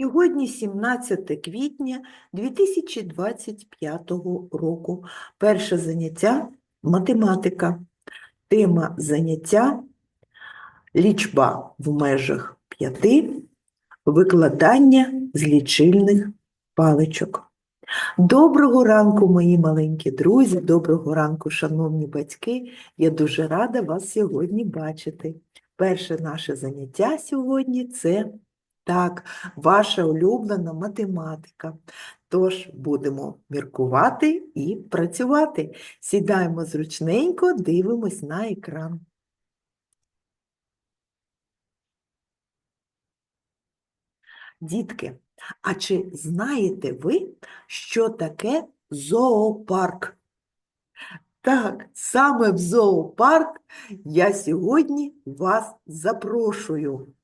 Сьогодні 17 квітня 2025 року. Перше заняття математика. Тема заняття лічба в межах п'яти, викладання з лічильних паличок. Доброго ранку, мої маленькі друзі, доброго ранку, шановні батьки. Я дуже рада вас сьогодні бачити. Перше наше заняття сьогодні це так, ваша улюблена математика. Тож будемо міркувати і працювати. Сідаємо зручненько, дивимось на екран. Дітки, а чи знаєте ви, що таке зоопарк? Так, саме в зоопарк я сьогодні вас запрошую.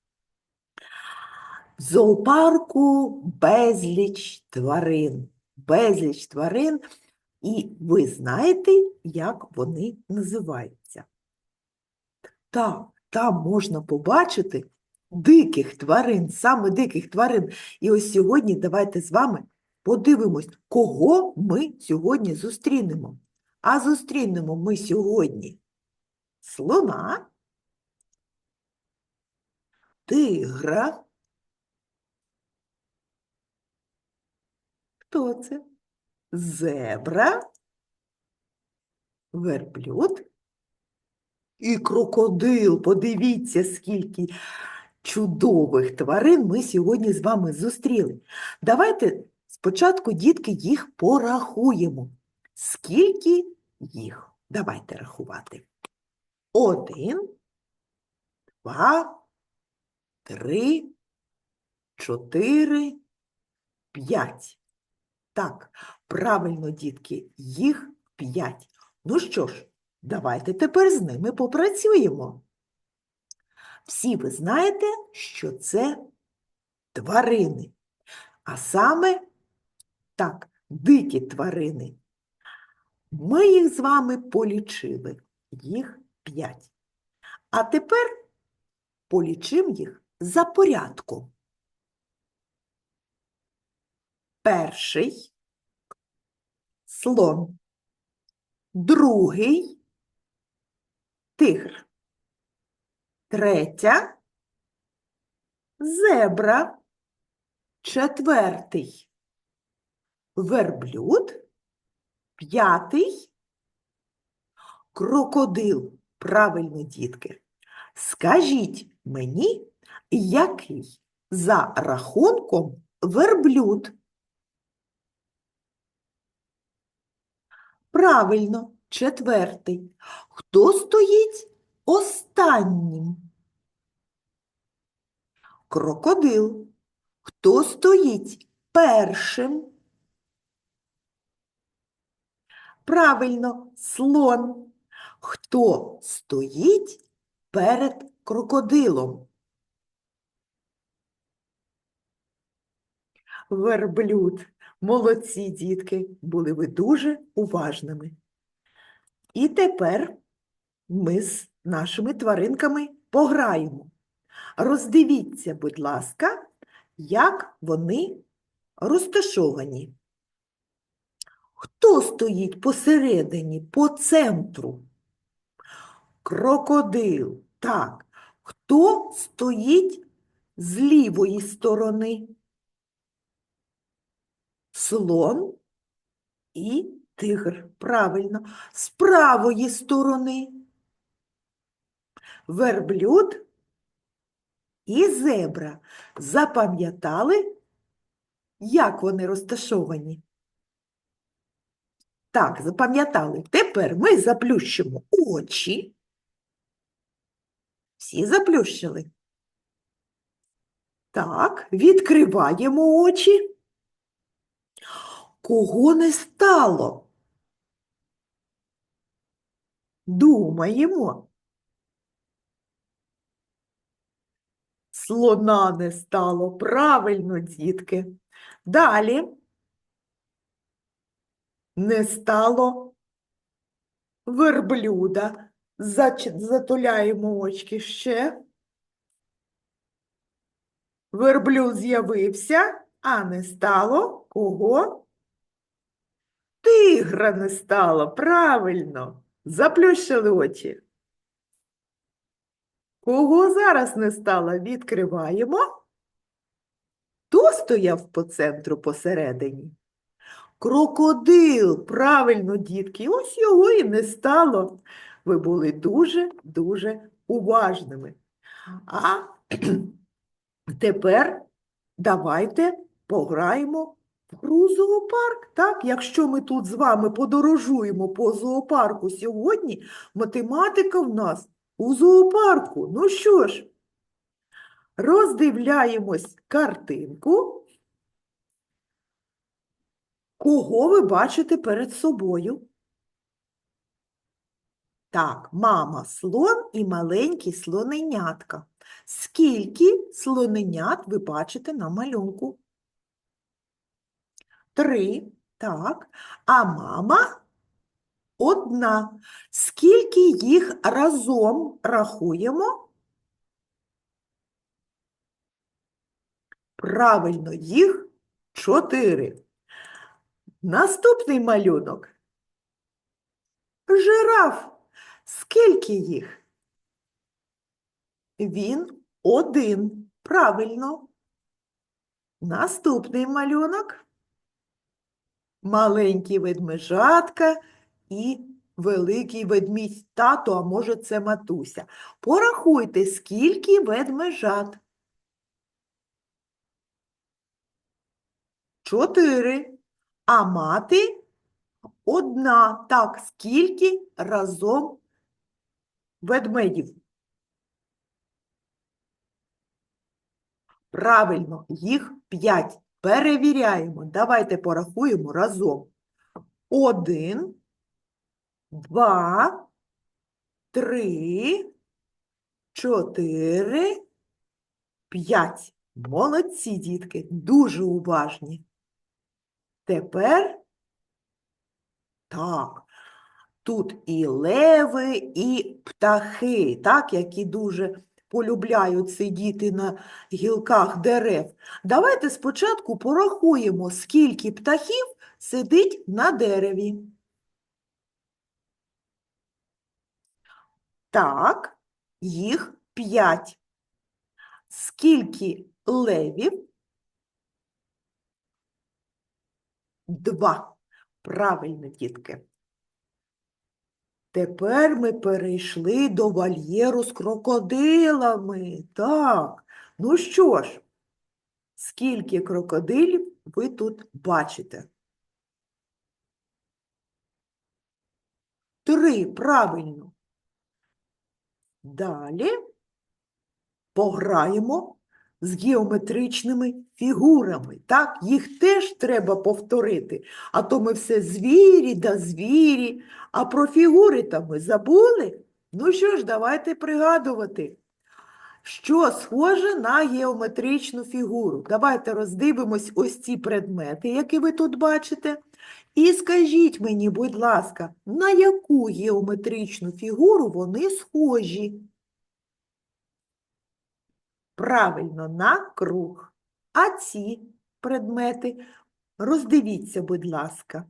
Зоопарку безліч тварин, безліч тварин, і ви знаєте, як вони називаються. Так, там можна побачити диких тварин, саме диких тварин. І ось сьогодні давайте з вами подивимось, кого ми сьогодні зустрінемо. А зустрінемо ми сьогодні слона, тигра. Хто це? Зебра, верблюд і крокодил. Подивіться, скільки чудових тварин ми сьогодні з вами зустріли. Давайте спочатку, дітки, їх порахуємо. Скільки їх? Давайте рахувати. Один, два, три, чотири, п'ять. Так, правильно, дітки, їх п'ять. Ну що ж, давайте тепер з ними попрацюємо. Всі ви знаєте, що це тварини, а саме так, дикі тварини. Ми їх з вами полічили, їх п'ять. А тепер полічимо їх за порядком. Перший слон, другий тигр, третя зебра, четвертий верблюд, п'ятий крокодил. Правильно, дітки. Скажіть мені, який за рахунком верблюд? Правильно, четвертий. Хто стоїть останнім? Крокодил. Хто стоїть першим? Правильно, слон. Хто стоїть перед крокодилом? Верблюд. Молодці, дітки, були ви дуже уважними. І тепер ми з нашими тваринками пограємо. Роздивіться, будь ласка, як вони розташовані. Хто стоїть посередині, по центру? Крокодил. Так. Хто стоїть з лівої сторони? Слон і тигр. Правильно. З правої сторони. Верблюд і зебра. Запам'ятали, як вони розташовані? Так, запам'ятали. Тепер ми заплющимо очі. Всі заплющили. Так, відкриваємо очі. Кого не стало? Думаємо. Слона не стало. Правильно, дітки. Далі не стало верблюда. Затуляємо очки ще. Верблюд з'явився, а не стало кого? Тигра не стало, правильно. Заплющили очі. Кого зараз не стало, відкриваємо. Хто стояв по центру посередині? Крокодил, правильно, дітки, ось його і не стало. Ви були дуже-дуже уважними. А тепер давайте пограємо гру зоопарк. Так, якщо ми тут з вами подорожуємо по зоопарку сьогодні, математика в нас у зоопарку. Ну що ж, роздивляємось картинку. Кого ви бачите перед собою? Так, мама слон і маленькі слоненятка. Скільки слоненят ви бачите на малюнку? Три. Так. А мама одна. Скільки їх разом рахуємо? Правильно, їх чотири. Наступний малюнок. Жираф. Скільки їх? Він один. Правильно. Наступний малюнок. Маленький ведмежатка і великий ведмідь тато, а може це матуся. Порахуйте, скільки ведмежат. Чотири. А мати одна. Так, скільки разом ведмедів? Правильно, їх п'ять. Перевіряємо. Давайте порахуємо разом. Один, два, три, чотири, п'ять. Молодці, дітки, дуже уважні. Тепер так, тут і леви, і птахи, так, які дуже полюбляють сидіти на гілках дерев. Давайте спочатку порахуємо, скільки птахів сидить на дереві. Так, їх п'ять. Скільки левів? Два. Правильно, дітки. Тепер ми перейшли до вольєру з крокодилами. Так. Ну що ж, скільки крокодилів ви тут бачите? Три, правильно. Далі пограємо з геометричними фігурами. Так, їх теж треба повторити. А то ми все звірі да звірі, а про фігури там ми забули. Ну що ж, давайте пригадувати, що схоже на геометричну фігуру. Давайте роздивимось ось ці предмети, які ви тут бачите. І скажіть мені, будь ласка, на яку геометричну фігуру вони схожі? Правильно, на круг. А ці предмети, роздивіться, будь ласка.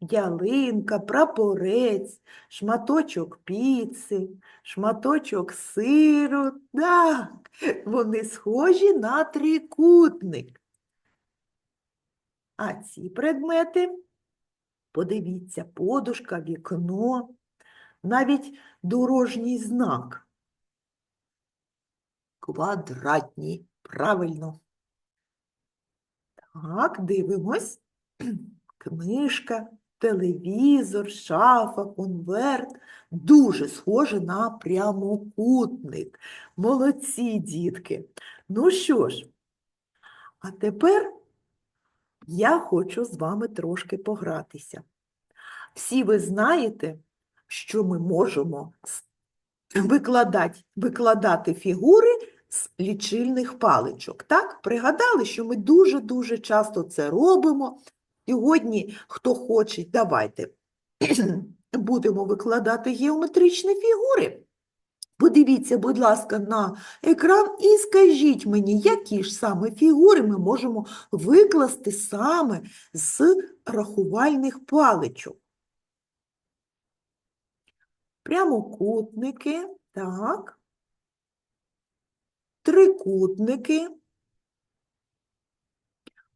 Ялинка, прапорець, шматочок піци, шматочок сиру. Так, вони схожі на трикутник. А ці предмети, подивіться, подушка, вікно, навіть дорожній знак. Квадратні. Правильно. Так, дивимось. Книжка, телевізор, шафа, конверт. Дуже схоже на прямокутник. Молодці, дітки. Ну що ж, а тепер я хочу з вами трошки погратися. Всі ви знаєте, що ми можемо викладати, викладати фігури з лічильних паличок. Так? Пригадали, що ми дуже-дуже часто це робимо. Сьогодні, хто хоче, давайте будемо викладати геометричні фігури. Подивіться, будь ласка, на екран і скажіть мені, які ж саме фігури ми можемо викласти саме з рахувальних паличок. Прямокутники, так. Трикутники,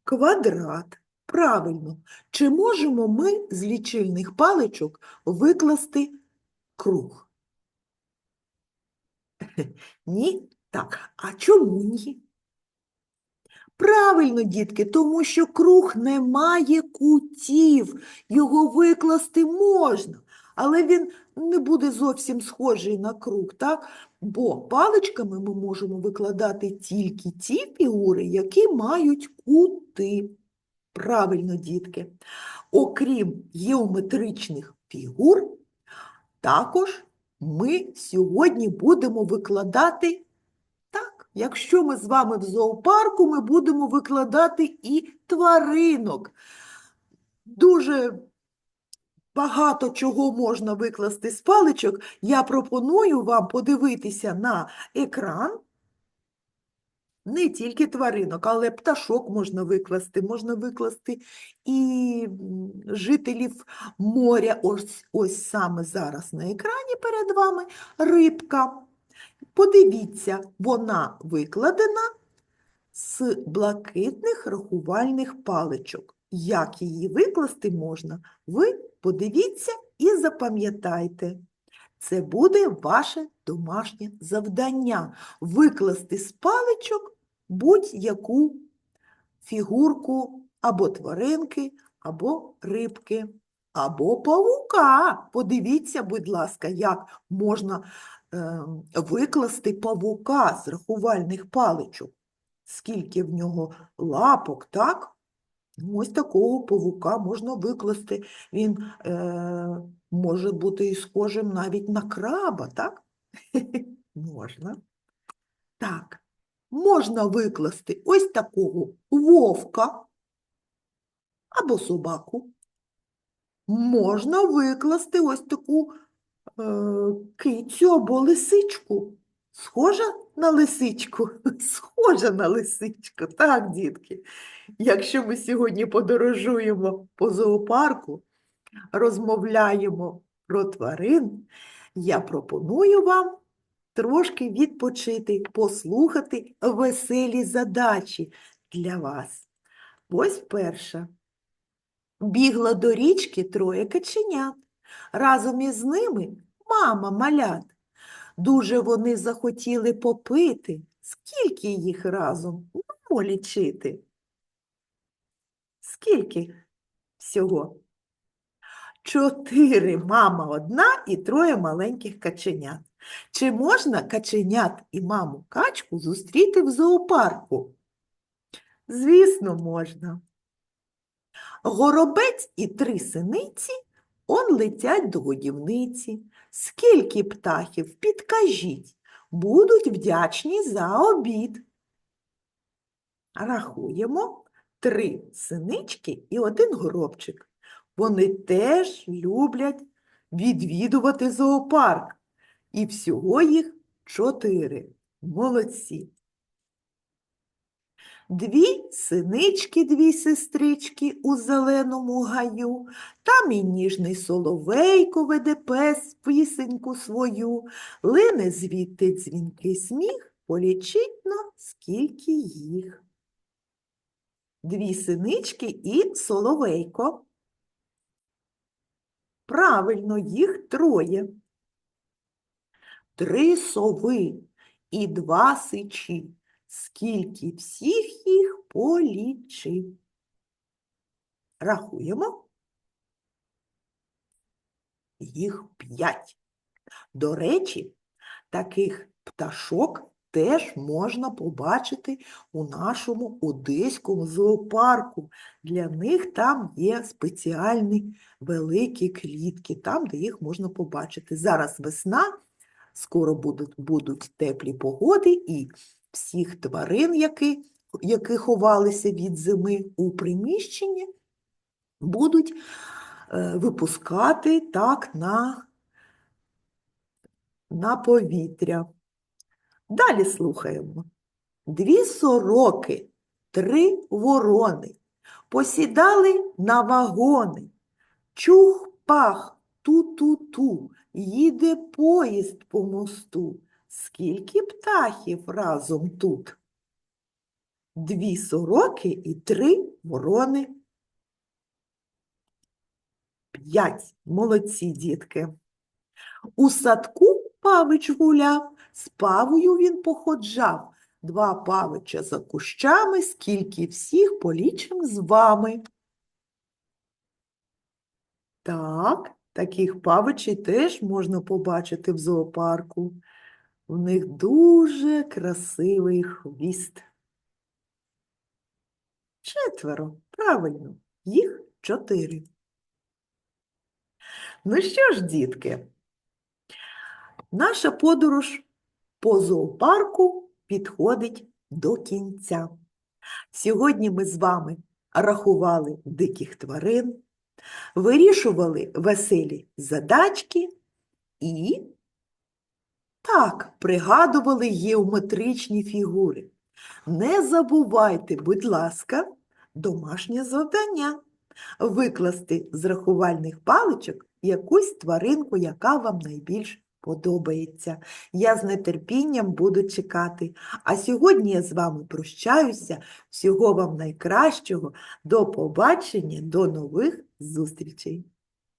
квадрат. Правильно. Чи можемо ми з лічильних паличок викласти круг? Ні? Так. А чому ні? Правильно, дітки, тому що круг не має кутів. Його викласти можна, але він не буде зовсім схожий на круг, так? Бо паличками ми можемо викладати тільки ті фігури, які мають кути. Правильно, дітки. Окрім геометричних фігур, також ми сьогодні будемо викладати так. Якщо ми з вами в зоопарку, ми будемо викладати і тваринок. Дуже багато чого можна викласти з паличок. Я пропоную вам подивитися на екран. Не тільки тваринок, але пташок можна викласти, можна викласти і жителів моря. Ось, ось саме зараз на екрані перед вами рибка. Подивіться, вона викладена з блакитних рахувальних паличок. Як її викласти можна, ви подивіться і запам'ятайте. Це буде ваше домашнє завдання викласти з паличок будь-яку фігурку або тваринки, або рибки, або павука. Подивіться, будь ласка, як можна е, викласти павука з рахувальних паличок. Скільки в нього лапок, так? Ось такого павука можна викласти. Він е, може бути і схожим навіть на краба, так? Можна. Так, можна викласти ось такого вовка або собаку. Можна викласти ось таку е, кицю або лисичку. Схожа на лисичку? Схожа на лисичку, так, дітки. Якщо ми сьогодні подорожуємо по зоопарку, розмовляємо про тварин, я пропоную вам трошки відпочити, послухати веселі задачі для вас. Ось перша. Бігла до річки троє каченят. Разом із ними мама малят. Дуже вони захотіли попити. Скільки їх разом? Ну, лічити. Скільки всього? Чотири мама одна і троє маленьких каченят. Чи можна каченят і маму качку зустріти в зоопарку? Звісно, можна. Горобець і три синиці он летять до годівниці. Скільки птахів, підкажіть, будуть вдячні за обід. Рахуємо три синички і один горобчик. Вони теж люблять відвідувати зоопарк. І всього їх чотири. Молодці. Дві синички, дві сестрички у зеленому гаю, там і ніжний соловейко веде пес пісеньку свою, лине звідти дзвінкий сміх, полічить но, скільки їх. Дві синички і соловейко. Правильно, їх троє. Три сови і два сичі. Скільки всіх їх полічи. Рахуємо. Їх п'ять. До речі, таких пташок теж можна побачити у нашому одеському зоопарку. Для них там є спеціальні великі клітки, там, де їх можна побачити. Зараз весна, скоро будуть, будуть теплі погоди, і всіх тварин, які, які ховалися від зими у приміщенні, будуть е, випускати так на на повітря. Далі слухаємо. Дві сороки, три ворони посідали на вагони. Чух-пах, ту-ту-ту, їде поїзд по мосту. Скільки птахів разом тут? Дві сороки і три ворони. П'ять. Молодці, дітки. У садку павич гуляв, з павою він походжав. Два павича за кущами, скільки всіх полічим з вами. Так, таких павичей теж можна побачити в зоопарку. У них дуже красивий хвіст. Четверо, правильно, їх чотири. Ну що ж, дітки, наша подорож по зоопарку підходить до кінця. Сьогодні ми з вами рахували диких тварин, вирішували веселі задачки і так пригадували геометричні фігури. Не забувайте, будь ласка, домашнє завдання викласти з рахувальних паличок якусь тваринку, яка вам найбільш подобається. Я з нетерпінням буду чекати. А сьогодні я з вами прощаюся. Всього вам найкращого. До побачення, до нових зустрічей!